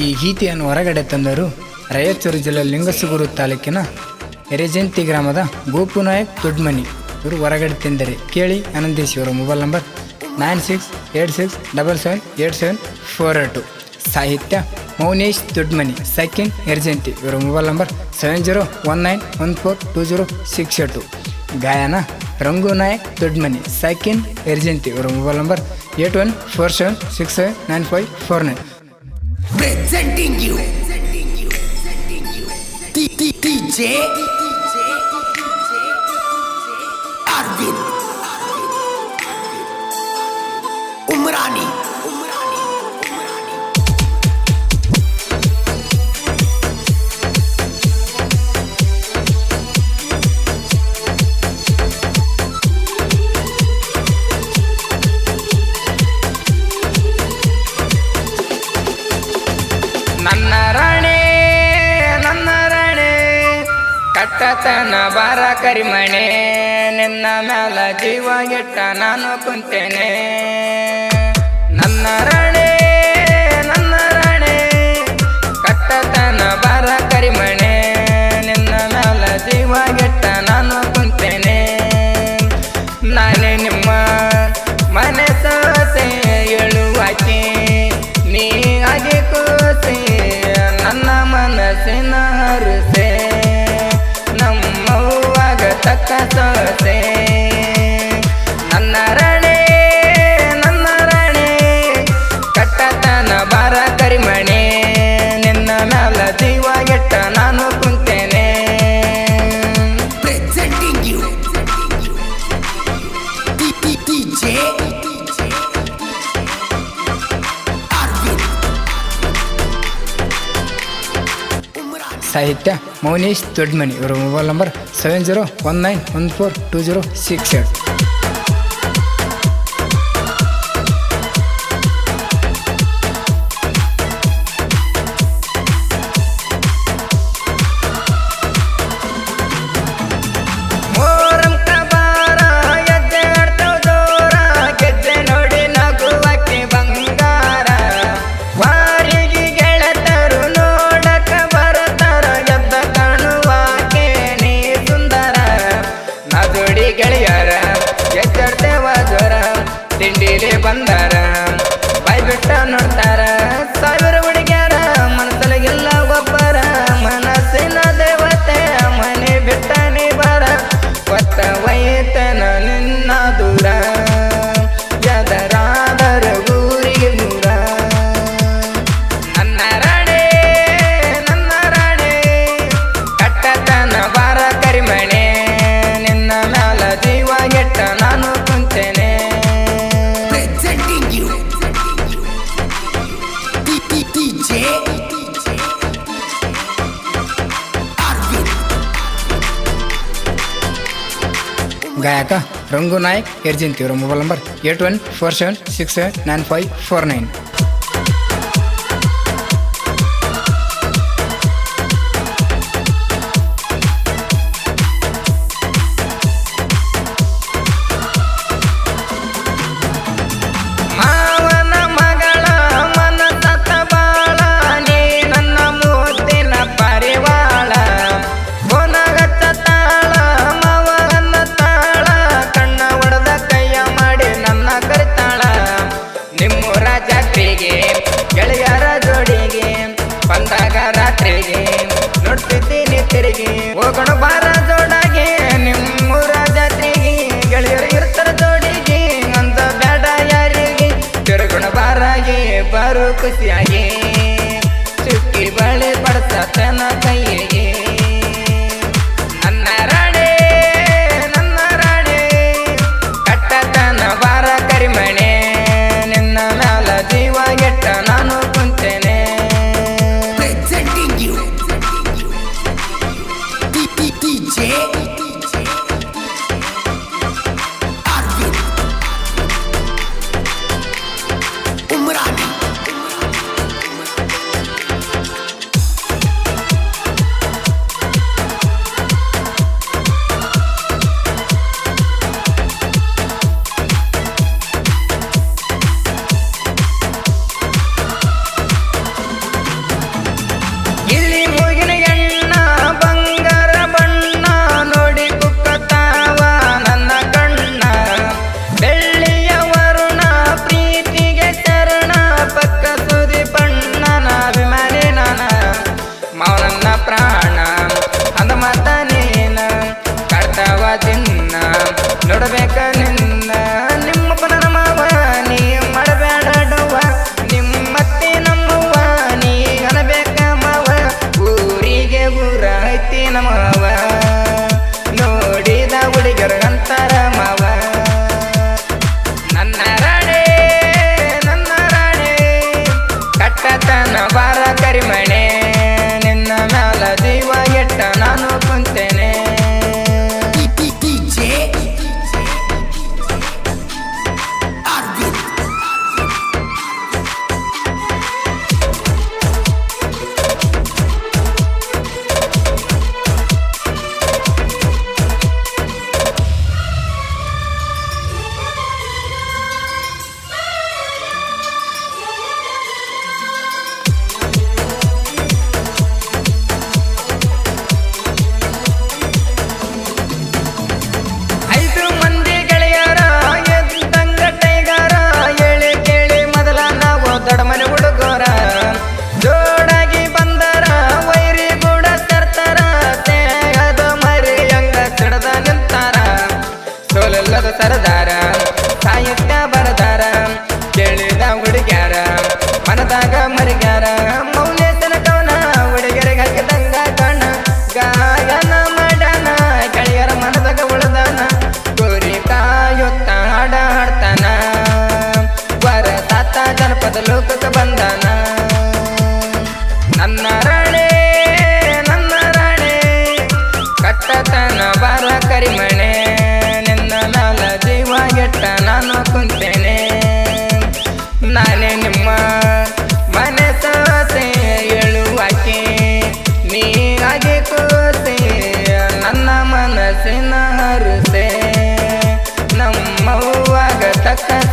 ಈ ಗೀತೆಯನ್ನು ಹೊರಗಡೆ ತಂದರು ರಾಯಚೂರು ಜಿಲ್ಲೆ ಲಿಂಗಸುಗೂರು ತಾಲೂಕಿನ ಎರೆಜಂತಿ ಗ್ರಾಮದ ಗೋಪುನಾಯಕ್ ದೊಡ್ಮನಿ. ಇವರು ಹೊರಗಡೆ ತಂದರೆ. ಕೇಳಿ ಆನಂದಿಸಿ ಇವರ mobile number nine six eight six double seven eight seven four two ಸಾಹಿತ್ಯ ಮೌನೇಶ್ ದೊಡ್ಮನಿ. ಸೆಕೆಂಡ್ ಎರ್ಜೆಂಟಿ ಇವರ mobile number seven zero one nine one four two zero six two ಗಾಯನ ರಂಗು ನಾಯಕ್ ದೊಡ್ಮನಿ. ಸೆಕೆಂಡ್ ಎರ್ಜೆಂಟಿ ಇವರ mobile number eight one four seven six seven nine five four nine presenting you, D- D- DJ ಕಟ್ಟತನ ಬಾರ ಕರಿಮಣೆ ನಿನ್ನ ಮ್ಯಾಲ ಜೀವ ಗೆಟ್ಟ ನಾನು ಕುಂತೇನೆ. ನನ್ನ ನನ್ನ ಸೊಸೆ ನನ್ನ ರಾಣೆ ನನ್ನ ಕಟ್ಟತನ ಬಾರ ಕರಿಮಣೆ. ನಿನ್ನ ಮ್ಯಾಲ ಜೀವ ನಾನು ಕುಂತೇನೆ. ಸಾಹಿತ್ಯ ಮೌನೇಶ್ ದೊಡ್ಮನಿ. ಇವರ mobile number seven zero one nine one four two zero six eight ಗಾಯಕ, ರಂಗು ನಾಯಕ್ ಎರ್ಜೆಂತಿ ಇವರ mobile number, eight one four seven six seven nine five four nine. ಹೋಗೋಣ ಬಾರ Jackson.